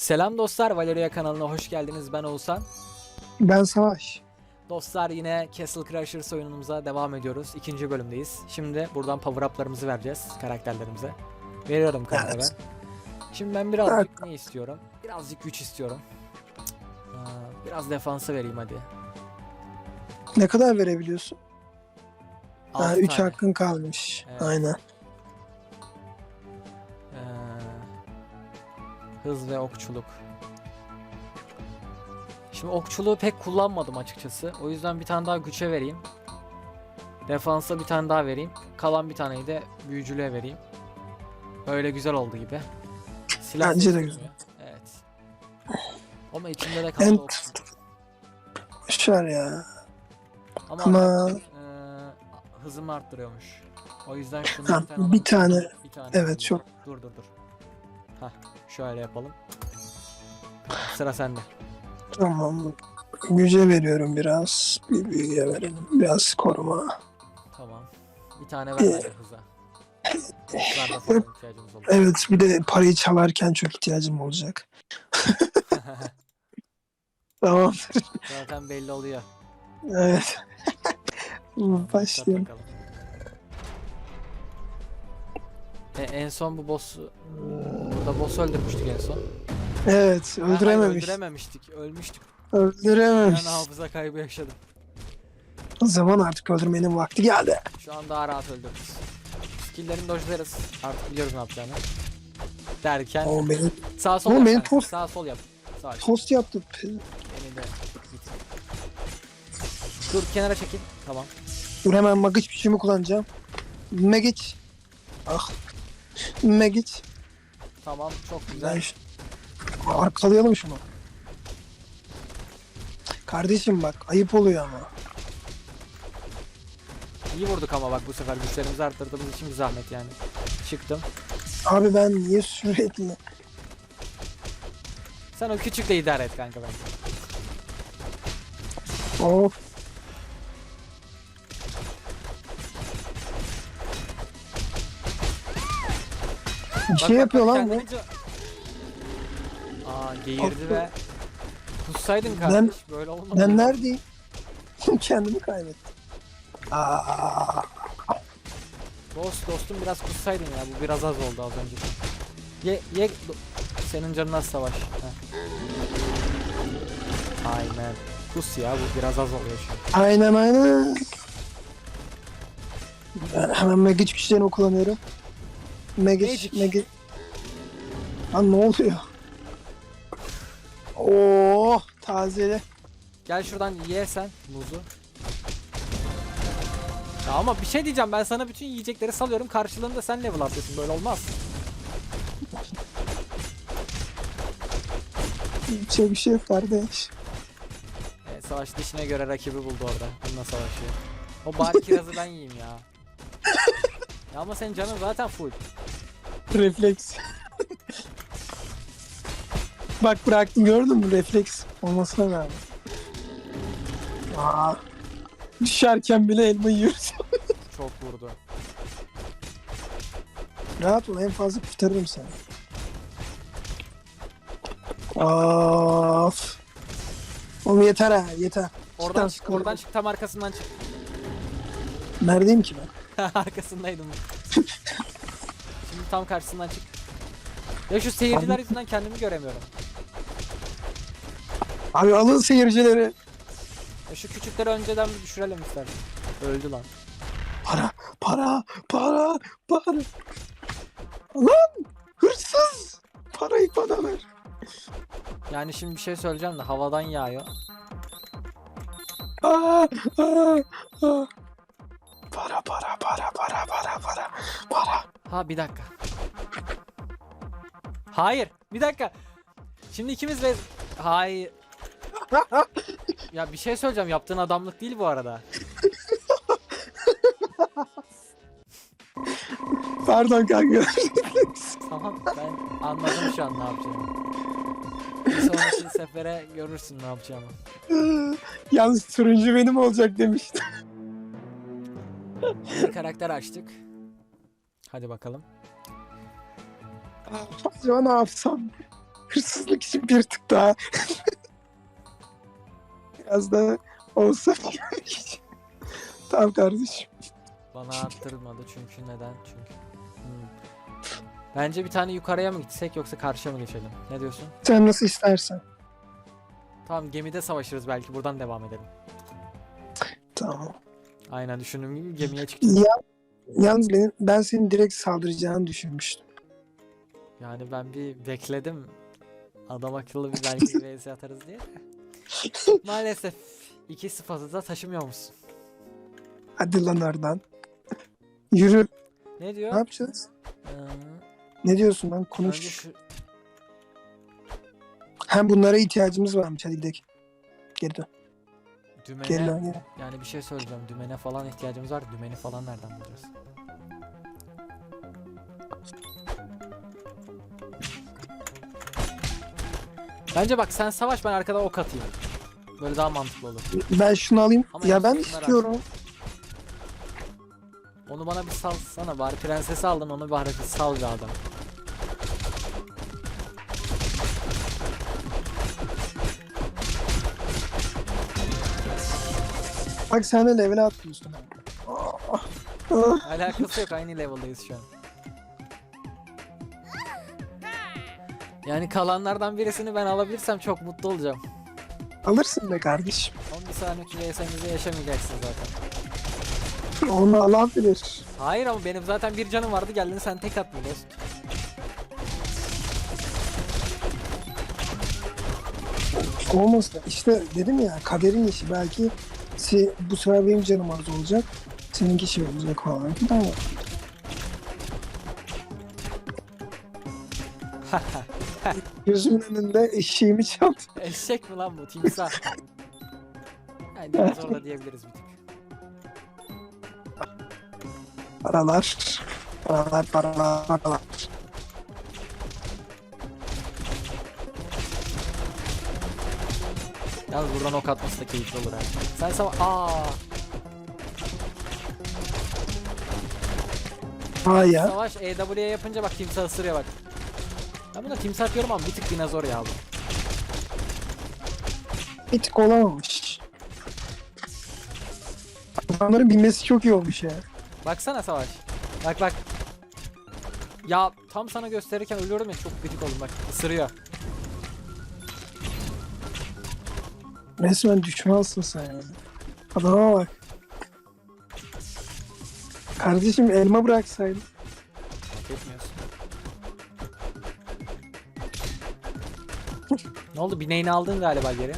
Selam dostlar, Valeria kanalına hoş geldiniz. Ben Oğuzhan. Ben Savaş. Dostlar yine Castle Crashers oyunumuza devam ediyoruz. İkinci bölümdeyiz. Şimdi buradan power up'larımızı vereceğiz karakterlerimize. Veriyorum kanka Evet. ben. Şimdi ben birazcık ne istiyorum? Birazcık güç istiyorum. Biraz defansa vereyim hadi. Ne kadar verebiliyorsun? Ha, Altı 3 tane. hakkın kalmış. Evet. Aynen. Hız ve okçuluk. Şimdi okçuluğu pek kullanmadım açıkçası. O yüzden bir tane daha güçe vereyim. Defansa bir tane daha vereyim. Kalan bir taneyi de büyücülüğe vereyim. Böyle güzel oldu gibi. Silah Bence de güzel. Evet. Ama içinde de kaldı En. Boşver ya. Ama, Ama- eee, hızımı arttırıyormuş. O yüzden şunu Ha, bir tane. Bir tane Evet, çok. Dur dur dur. Hah şöyle yapalım. Sıra sende. Tamam. Güce veriyorum biraz. Bir büyüye verelim. Biraz koruma. Tamam. Bir tane ver Ee, hıza. Evet bir de parayı çalarken çok ihtiyacım olacak. Tamam. Zaten belli oluyor. Evet. Başlayalım. E, en son bu boss'u burada boss'u öldürmüştük en son. Evet öldürememiş. öldürememiştik. Ölmüştük. Öldürememiş. Ben hafıza kaybı yaşadım. O zaman artık öldürmenin vakti geldi. Şu an daha rahat öldürürüz. Skill'lerini dojlarız. Artık biliyoruz ne yapacağını. Derken Oğlum benim sağ sol Oğlum yap. benim tost- Sağ sol yap. Sağ tost yaptı. Beni de git. Dur kenara çekil. Tamam. Dur hemen magıç gücümü kullanacağım. Megiç. Ah. Megiç. Tamam çok Ben güzel. şu- Arkalayalım şunu. Kardeşim bak ayıp oluyor ama. İyi vurduk ama bak bu sefer güçlerimizi arttırdığımız için bir zahmet yani. Çıktım. Abi ben niye sürekli... Sen o küçükle idare et kanka bence. Of. Bir şey yapıyor lan bu. kendini ca- Aa geğirdi ve kussaydın Ben- kardeş böyle olmadı. Ben neredeyim? Kendimi kaybettim. Aa, Dost dostum biraz kussaydın ya bu biraz az oldu az önce. Ye ye do- senin canın az savaş. Heh. Aynen. Kus ya bu biraz az oluyor şu an. aynen aynen. Ben hemen Magic güçlerini kullanıyorum. Magic, Magic. Lan ne oluyor? Oo, tazele. Gel şuradan ye sen muzu. Ya ama bir şey diyeceğim ben sana bütün yiyecekleri salıyorum karşılığında sen level atlıyorsun böyle olmaz. Yapacak bir şey yok kardeş. Evet, savaş dişine göre rakibi buldu orada. Bununla savaşıyor. O bari kirazı ben yiyeyim ya. Ya ama senin canın zaten full. Refleks. Bak bıraktım gördün mü refleks olmasına rağmen. Aa, düşerken bile elma yiyoruz. Çok vurdu. Rahat ol en fazla kurtarırım seni. Of. Oğlum yeter ha yeter. Oradan çık, oradan çık tam arkasından çık. Neredeyim ki ben? Arkasındaydım. Şimdi tam karşısından çık. Ya şu seyirciler yüzünden kendimi göremiyorum. Abi alın seyircileri. Ya şu küçükleri önceden bir düşürelim istersen. Öldü lan. Para, para, para, para. Lan hırsız. Parayı bana ver. Yani şimdi bir şey söyleyeceğim de havadan yağıyor. Aa, aa, aa. Para, para, para, para, para, para, para. Ha bir dakika. Hayır. Bir dakika. Şimdi ikimiz de... Hayır. ya bir şey söyleyeceğim. Yaptığın adamlık değil bu arada. Pardon kanka. Tamam ben anladım şu an ne yapacağımı. Bir sonraki sefere görürsün ne yapacağımı. Yalnız turuncu benim olacak demiştim. Bir karakter açtık. Hadi bakalım. Acaba ne yapsam? hırsızlık için bir tık daha biraz daha olsa tamam kardeşim. Bana arttırmadı çünkü neden? Çünkü. Hmm. Bence bir tane yukarıya mı gitsek yoksa karşıya mı geçelim? Ne diyorsun? Sen nasıl istersen. Tamam gemide savaşırız belki buradan devam edelim. Tamam. Aynen düşündüğüm gibi gemiye çıkacağız. Ya, yalnız benim, ben senin direkt saldıracağını düşünmüştüm. Yani ben bir bekledim. Adam akıllı bir belki vs atarız diye de. Maalesef iki sıfatı da taşımıyor musun? Hadi lan oradan. Yürü. Ne diyor? Ne yapacağız? Ee, Ne diyorsun lan? Konuş. şu... Hem bunlara ihtiyacımız varmış. Hadi gidelim. Geri dön. Dümene, Geri dön. Geri. yani bir şey söyleyeceğim. Dümene falan ihtiyacımız var. Dümeni falan nereden bulacağız? Bence bak sen savaş ben arkada ok atayım. Böyle daha mantıklı olur. Ben şunu alayım. Ama ya ben yapsınlar istiyorum. Onu bana bir salsana bari prensesi aldın onu bari bir sal bir adam. Bak sen de level atlıyorsun. Ah. Alakası yok aynı level'dayız şu an. Yani kalanlardan birisini ben alabilirsem çok mutlu olacağım. Alırsın be kardeşim. 11 sonraki VS'mizde yaşamayacaksın zaten. Onu alabilir. Hayır ama benim zaten bir canım vardı geldin sen tek attın dost. Olmasın. İşte dedim ya kaderin işi. Belki si, bu sefer benim canım az olacak. Seninki şey olacak falan. Tamam. Gözümün önünde eşeğimi çaldı. Eşek mi lan bu timsah? Yani biraz orada diyebiliriz bir tık. Paralar. Paralar, paralar, paralar. Yalnız buradan ok atması da keyifli olur ha. Sen sava... Aa, Ha ya. savaş EW'ye yapınca bak timsah ısırıyor bak. Ben buna timsah diyorum ama bir tık dinozor ya bu. Bir tık olamamış. Adamların bilmesi çok iyi olmuş ya. Baksana savaş. Bak bak. Ya tam sana gösterirken ölüyorum ya çok gıcık oldum bak. Isırıyor. Resmen düşmansın sen ya. Adama bak. Kardeşim elma bıraksaydın. Hak etmiyorsun. ne oldu? Bineğini aldın galiba geri.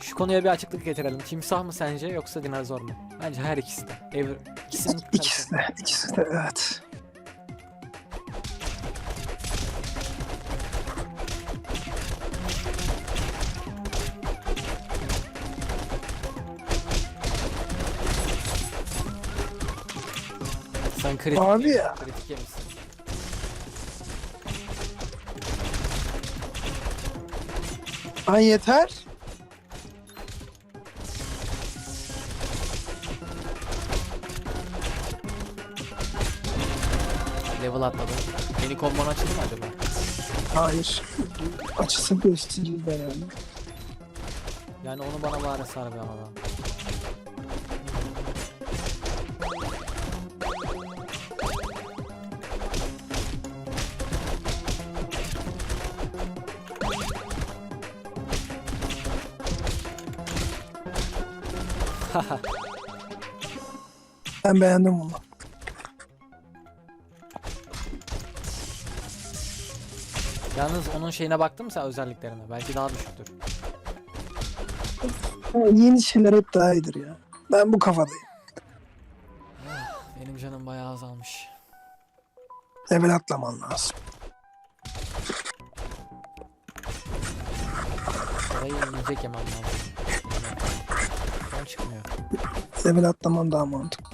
Şu konuya bir açıklık getirelim. Timsah mı sence yoksa dinozor mu? Bence her ikisi de. Ev... İkisinin. İkisi de, ikisi de evet. Kritik, Abi ya. kritik yemişsin. Ay yeter. Level atladı. Yeni kombon açıldı mı acaba? Hayır. Açısı gösterildi herhalde. Yani onu bana bari sar bir ama. Ben beğendim bunu. Yalnız onun şeyine baktın mı sen özelliklerine? Belki daha düşüktür. Yeni şeyler hep daha iyidir ya. Ben bu kafadayım. Benim canım bayağı azalmış. Level atlaman lazım. Parayı yiyecek yemem lazım. Buradan çıkmıyor. Level atlaman daha mantıklı.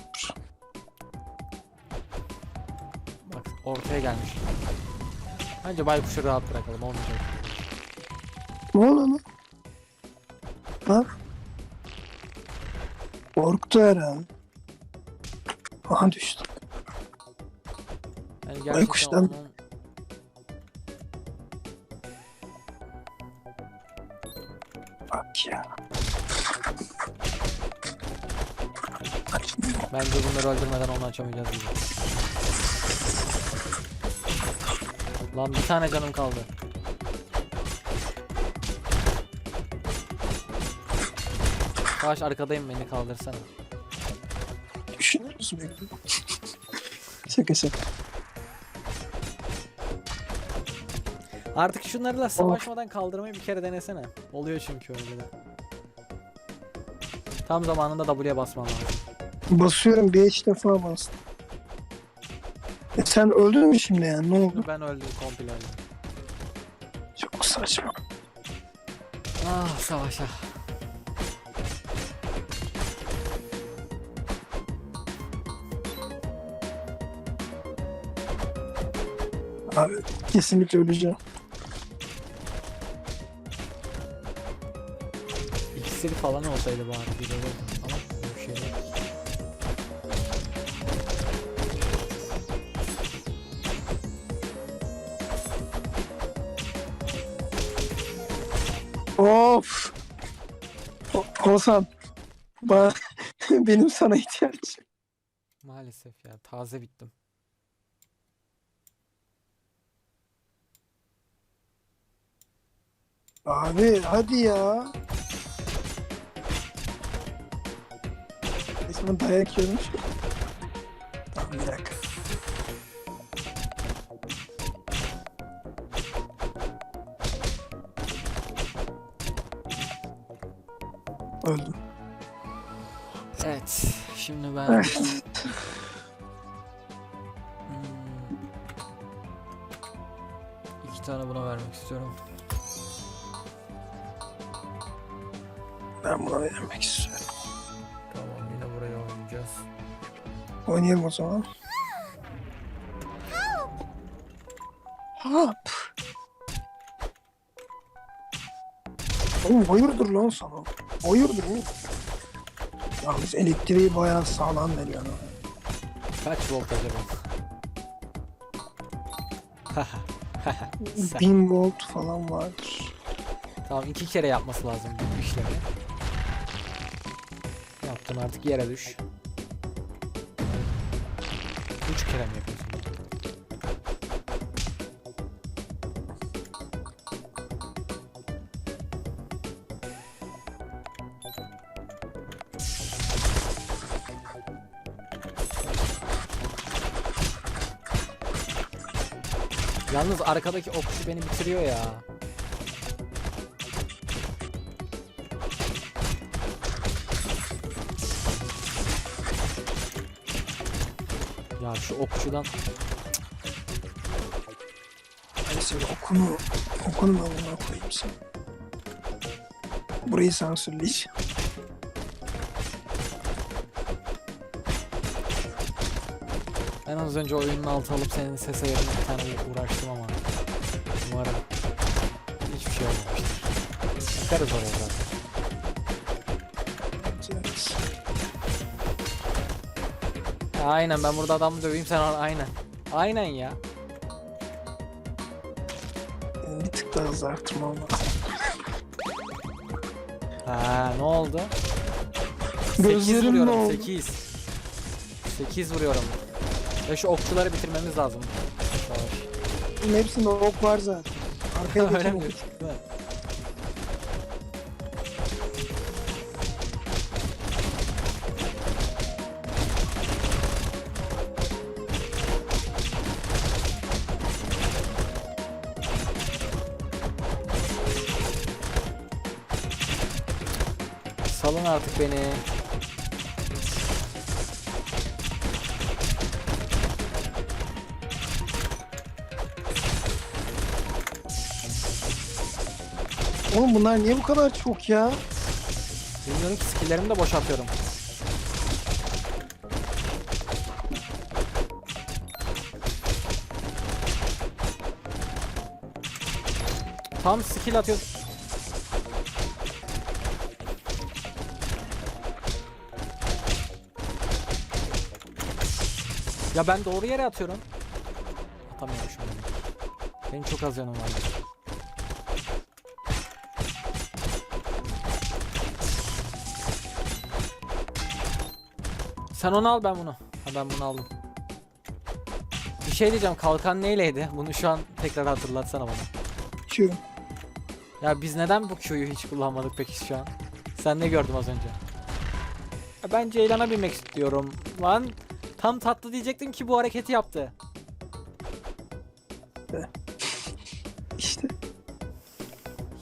Ortaya gelmiş. Bence baykuşu rahat bırakalım olmayacak. Ne oluyor lan? Bak. Korktu herhalde. Aha düştüm. Yani Baykuştan. Onun... Bak ya. Bence bunları öldürmeden onu açamayacağız gibi. Lan bir tane canım kaldı. Savaş arkadayım beni kaldırsana. Düşünüyor musun bekle? şaka şaka. Artık şunlarla savaşmadan kaldırmayı bir kere denesene. Oluyor çünkü öyle de. Tam zamanında W'ye basman lazım. Basıyorum 5 defa bastım. E sen öldün mü şimdi yani ne oldu? Ben öldüm komple öldüm. Çok saçma. Ah savaşa. Abi kesinlikle öleceğim. İksiri falan olsaydı bari bir böyle. O-. Ba benim sana ihtiyacım. Maalesef ya taze bittim. Abi hadi ya. Resmen dayak yiyorum. Tamam bir dakika. Öldüm. Evet. Şimdi ben. Hmm. İki tane buna vermek istiyorum. Ben buna vermek istiyorum. Tamam yine buraya oynayacağız. Oynayalım o zaman. Hop. Oğlum hayırdır lan sana? Hayırdır oğlum? Yalnız elektriği bayağı sağlam veriyor. Kaç volt acaba? Sen. 1000 volt falan vardır. tamam iki kere yapması lazım bu işlemi. Yaptın artık yere düş. Üç kere mi yapıyorsun? Yalnız arkadaki okçu beni bitiriyor ya. Ya şu okçudan Neyse okunu, okunu ben buna koyayım sen. Burayı sansürleyeceğim. Ben az önce oyunun altı alıp senin ses ayarına bir tane uğraştım ama umarım hiçbir şey olmamıştır. Bakarız oraya zaten. Ya aynen ben burada adamı döveyim sen aynen. Aynen ya. Bir tık daha hızlı arttırmam lazım. Ha ne oldu? 8 Gözlerim ne vuruyorum oldu? 8. 8 vuruyorum. Ve şu okçuları bitirmemiz lazım. Savaş. Bunun hepsinde ok var zaten. Arkaya Öyle? Değil mi? Salın artık beni. Oğlum bunlar niye bu kadar çok ya? Bilmiyorum ki skilllerimi de boşaltıyorum. Tam skill atıyor. Ya ben doğru yere atıyorum. Atamıyormuşum ben. Benim çok az yanım var. Sen onu al ben bunu. Ha ben bunu aldım. Bir şey diyeceğim kalkan neyleydi? Bunu şu an tekrar hatırlatsana bana. Q. Ya biz neden bu Q'yu hiç kullanmadık peki şu an? Sen ne gördün az önce? Ya ben Ceylan'a binmek istiyorum. Lan tam tatlı diyecektim ki bu hareketi yaptı. İşte.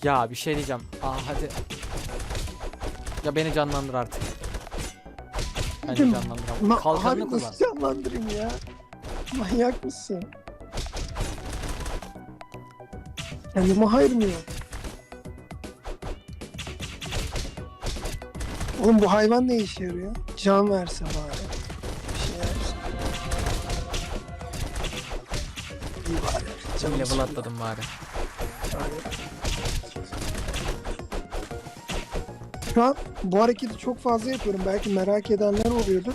Ya bir şey diyeceğim. Aa hadi. Ya beni canlandır artık. Bence. Ma Kalkanını abi kullan. nasıl canlandırayım ya? Manyak mısın? Kendime hayır mı yok? Oğlum bu hayvan ne işe yarıyor? Can verse bari. Bir şey verse. İyi bari. Canım level sıkıldı. atladım bari. Şu an bu hareketi çok fazla yapıyorum. Belki merak edenler oluyordur.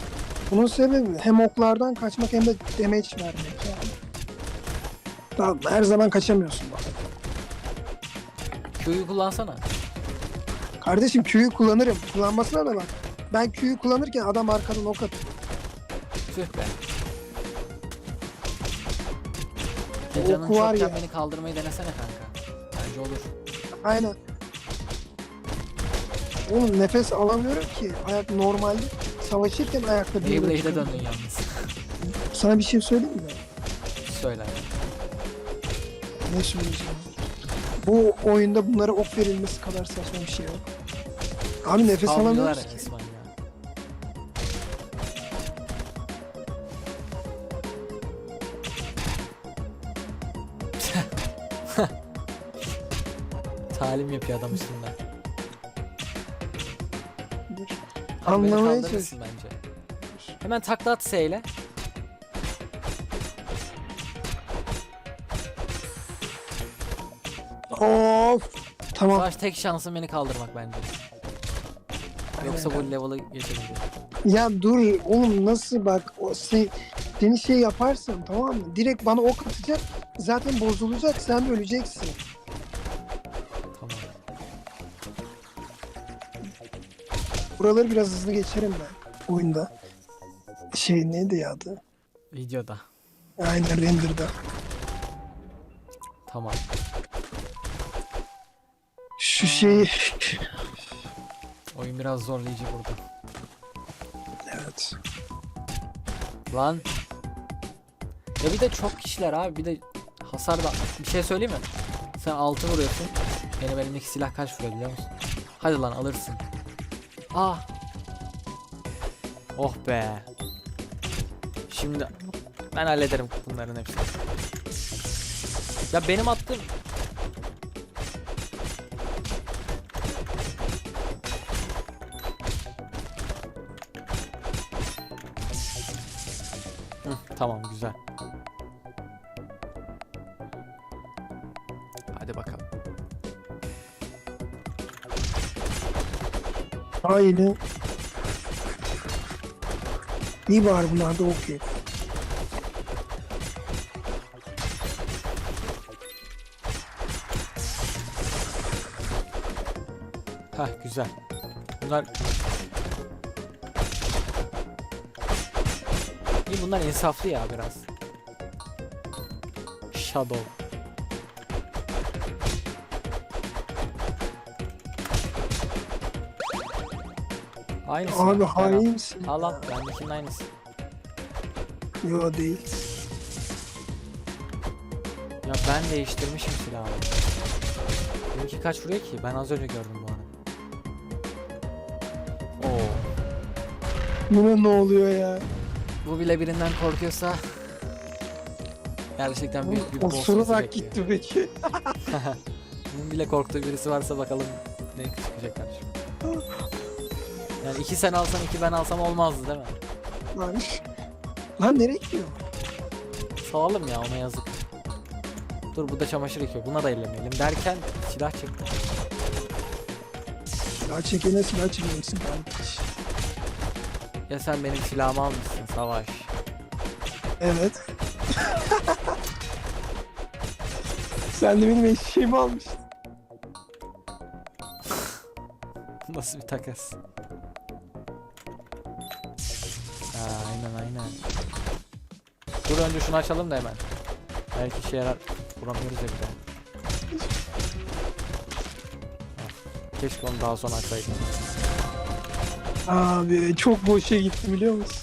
Bunun sebebi hem oklardan kaçmak hem de damage vermek yani. Tamam her zaman kaçamıyorsun bak. Q'yu kullansana. Kardeşim Q'yu kullanırım. Kullanmasına da bak. Ben Q'yu kullanırken adam arkadan ok atıyor. Tüh be. O Ya canın oku var ya. beni kaldırmayı denesene kanka. Bence olur. Aynen. Oğlum nefes alamıyorum ki. Ayak normalde savaşırken ayakta bir Beyblade'e döndün yalnız. Sana bir şey söyleyeyim mi? Söyle. Ne söyleyeceğim? Bu oyunda bunlara ok verilmesi kadar saçma bir şey yok. Abi nefes Kavgalar alamıyoruz ki. resmen ya. Talim yapıyor adam üstünden. Hadi beni Anlamaya kaldırırsın bence. Hemen takla at S ile. Of. Tamam. Savaş tek şansın beni kaldırmak bence. Yoksa bu level'ı geçebilir. Ya dur oğlum nasıl bak o se, seni şey yaparsam tamam mı? Direkt bana ok atacak. Zaten bozulacak. Sen de öleceksin. Buraları biraz hızlı geçerim ben oyunda. Şey neydi ya adı? Videoda. Aynen render'da. Tamam. Şu şeyi... Oyun biraz zorlayıcı burada. evet. Lan. Ya bir de çok kişiler abi bir de hasar da bir şey söyleyeyim mi? Sen 6 vuruyorsun. Benim elimdeki silah kaç vuruyor biliyor musun? Hadi lan alırsın. Ah. Oh be. Şimdi ben hallederim bunların hepsini. Ya benim attığım Hı, tamam güzel. Aynı. İyi var bunlarda okey. Heh güzel. Bunlar İyi bunlar insaflı ya biraz. Shadow. Aynısı. Abi hainsin. Al al. Bendekinin aynısı. Yo değil. Ya ben değiştirmişim silahı. Benimki kaç vuruyor ki? Ben az önce gördüm bu arada. Oo. Buna ne oluyor ya? Bu bile birinden korkuyorsa gerçekten büyük bir boss bekliyor. gitti peki. Bunun bile korktuğu birisi varsa bakalım ne çıkacak karşıma. Yani iki sen alsan iki ben alsam olmazdı değil mi? Lan, lan nereye gidiyor? Salalım ya ona yazık. Dur bu da çamaşır yıkıyor. Buna da ellemeyelim derken silah çıktı. Silah çekene silah çekiyorsun kardeş. Ya sen benim silahımı almışsın Savaş. Evet. Sen de benim eşeğimi almıştın. Nasıl bir takas? Aynen. Dur önce şunu açalım da hemen. Belki işe yarar. Vuramıyoruz ya bir de. Heh, Keşke onu daha sonra açsaydım. Abi çok boşa gitti biliyor musun?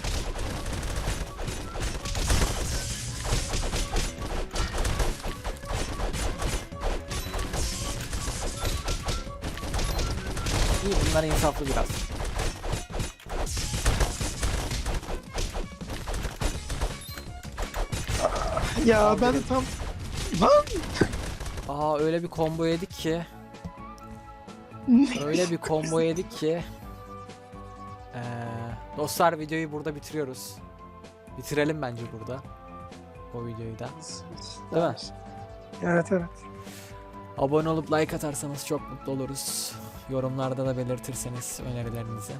İyi bunlar insaflı biraz. Ya ben de tam... Lan! Aa öyle bir combo yedik ki. Öyle bir combo yedik ki. Ee, dostlar videoyu burada bitiriyoruz. Bitirelim bence burada. O videoyu da. Değil mi? Evet evet. Abone olup like atarsanız çok mutlu oluruz. Yorumlarda da belirtirseniz önerilerinizi.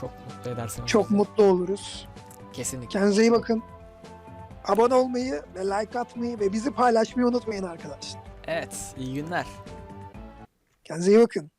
Çok mutlu edersiniz. Çok bizi. mutlu oluruz. Kesinlikle. Kendinize iyi bakın. Abone olmayı ve like atmayı ve bizi paylaşmayı unutmayın arkadaşlar. Evet, iyi günler. Kendinize iyi bakın.